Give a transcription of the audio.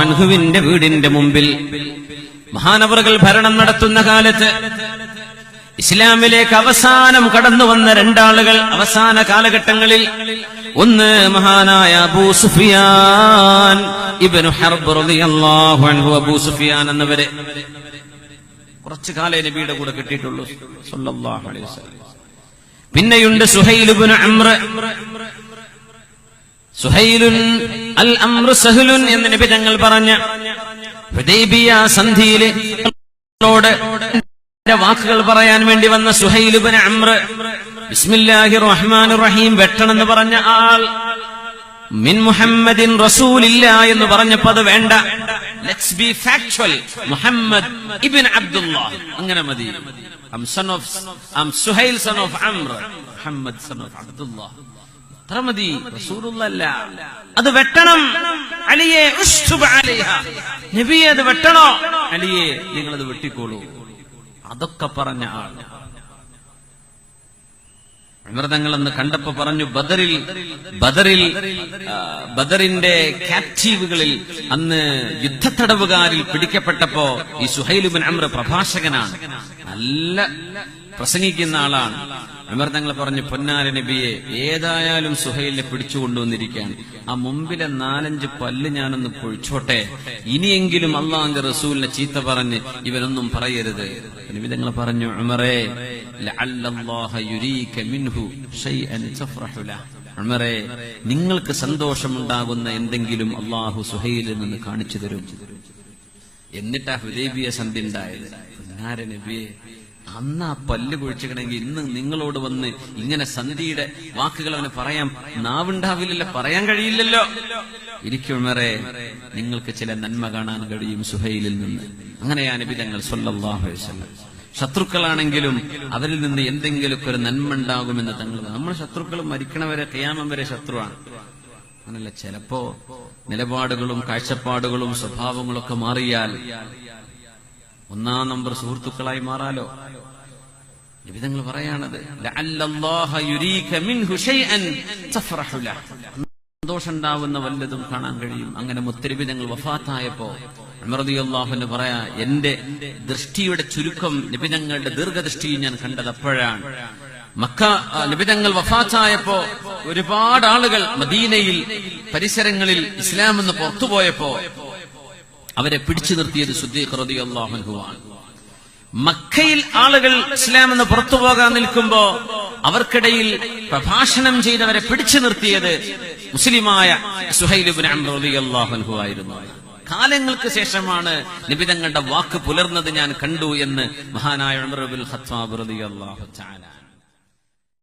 അൻഹുവിന്റെ വീടിന്റെ മുമ്പിൽ മഹാനവറുകൾ ഭരണം നടത്തുന്ന കാലത്ത് ഇസ്ലാമിലേക്ക് അവസാനം കടന്നു വന്ന രണ്ടാളുകൾ അവസാന കാലഘട്ടങ്ങളിൽ ഒന്ന് മഹാനായ അബൂ സുഫിയാൻ ഇബ്നു ഹർബ് അൻഹു അബൂ സുഫിയാൻ എന്നവരെ. കുറച്ചു കാലേ നബിയുടെ കൂടെ കിട്ടിയിട്ടുള്ളൂ. അലൈഹി വസല്ലം. പിന്നെയുണ്ട് സുഹൈൽ ഇബ്നു സുഹൈലുൻ അൽ അംർ സഹ്ലുൻ എന്ന് നബി തങ്ങൾ പറഞ്ഞ ഹുദൈബിയ സന്ധിയിലെ വാക്കുകൾ പറയാൻ വേണ്ടി വന്ന സുഹൈലുബിൻ അമ്ര ബിസ്മില്ലാഹി റഹ്മാൻ റഹീം വെട്ടണമെന്ന് പറഞ്ഞ ആൾ മിൻ മുഹമ്മദിൻ റസൂലില്ല എന്ന് പറഞ്ഞപ്പോ അത് വേണ്ട. Let's be factual Muhammad ibn Abdullah അങ്ങനെ മതി. സൺ ഓഫ് ഐം സുഹൈൽ സൺ ഓഫ് അമ്ര മുഹമ്മദ് സൺ ഓഫ് അബ്ദുള്ള അത്ര മതി അത് വെട്ടണം. അലിയെ നബിയെ അത് വെട്ടണോ? അലിയെ നിങ്ങളത് വെട്ടിക്കോളൂ. അതൊക്കെ പറഞ്ഞ ആൾ. അമൃതങ്ങളെന്ന് കണ്ടപ്പോ പറഞ്ഞു ബദറിൽ ബദറിൽ ബദറിന്റെ ക്യാപ്റ്റീവുകളിൽ അന്ന് യുദ്ധത്തടവുകാരിൽ പിടിക്കപ്പെട്ടപ്പോ ഈ സുഹൈലുബിൻ അമ്ര പ്രഭാഷകനാണ്. നല്ല പ്രസംഗിക്കുന്ന ആളാണ്. വിമർദ്ദങ്ങൾ പറഞ്ഞു പൊന്നാര നബിയെ ഏതായാലും സുഹൈലിനെ പിടിച്ചുകൊണ്ടുവന്നിരിക്കുകയാണ്. ആ മുമ്പിലെ നാലഞ്ച് പല്ല് ഞാനൊന്ന് പൊഴിച്ചോട്ടെ. ഇനിയെങ്കിലും അള്ളാന്റെ റസൂലിനെ ചീത്ത പറഞ്ഞ് ഇവനൊന്നും പറയരുത്. നിമിതങ്ങൾ പറഞ്ഞു. ഉമറേ നിങ്ങൾക്ക് സന്തോഷമുണ്ടാകുന്ന എന്തെങ്കിലും അള്ളാഹു സുഹൈലിൽ നിന്ന് കാണിച്ചു തരും. എന്നിട്ടാ ഹുദൈബിയ സന്ധി ഉണ്ടായത് പൊന്നാര നബിയെ അന്ന് ആ പല്ല് കുഴിച്ചിക്കണമെങ്കിൽ ഇന്ന് നിങ്ങളോട് വന്ന് ഇങ്ങനെ സന്ധിയുടെ വാക്കുകൾ അവന് പറയാം. നാവുണ്ടാവില്ലല്ലോ പറയാൻ കഴിയില്ലല്ലോ. ഇരിക്കുമറെ നിങ്ങൾക്ക് ചില നന്മ കാണാൻ കഴിയും സുഹൈലിൽ നിന്ന്. അങ്ങനെയാ നബി തങ്ങൾ സല്ലല്ലാഹു അലൈഹി വസല്ലം. ശത്രുക്കളാണെങ്കിലും അവരിൽ നിന്ന് എന്തെങ്കിലുമൊക്കെ ഒരു നന്മ ഉണ്ടാകുമെന്ന് തങ്ങൾ നമ്മൾ ശത്രുക്കൾ മരിക്കണവരെ കയ്യാമം വരെ ശത്രുവാണ്. അങ്ങനല്ല ചിലപ്പോ നിലപാടുകളും കാഴ്ചപ്പാടുകളും സ്വഭാവങ്ങളൊക്കെ മാറിയാൽ ഒന്നാം നമ്പർ സുഹൃത്തുക്കളായി മാറാലോ. നിബിതങ്ങൾ പറയാണത് ലഹ്. വല്ലതും കാണാൻ കഴിയും. അങ്ങനെ മുത്തരിബിതങ്ങൾ വഫാത്തായപ്പോ അമൃതിയുള്ളാഹുന്ന് പറയാ എന്റെ ദൃഷ്ടിയുടെ ചുരുക്കം നിബിതങ്ങളുടെ ദീർഘദൃഷ്ടി ഞാൻ കണ്ടത് അപ്പോഴാണ്. മക്ക നിബിതങ്ങൾ വഫാത്തായപ്പോ ഒരുപാട് ആളുകൾ മദീനയിൽ പരിസരങ്ങളിൽ ഇസ്ലാം എന്ന് പുറത്തുപോയപ്പോ അവരെ പിടിച്ചു നിർത്തിയത് സുദ്ദീഖ് മക്കയിൽ ആളുകൾ ഇസ്ലാം എന്ന് പുറത്തു പോകാൻ നിൽക്കുമ്പോ അവർക്കിടയിൽ പ്രഭാഷണം ചെയ്തവരെ പിടിച്ചു നിർത്തിയത് മുസ്ലിമായ സുഹൈലുബിൻ ആയിരുന്നു. കാലങ്ങൾക്ക് ശേഷമാണ് നിബിതങ്ങളുടെ വാക്ക് പുലർന്നത് ഞാൻ കണ്ടു എന്ന് മഹാനായ ഉമർ ബിൻ ഖത്താബ് റളിയല്ലാഹു തആല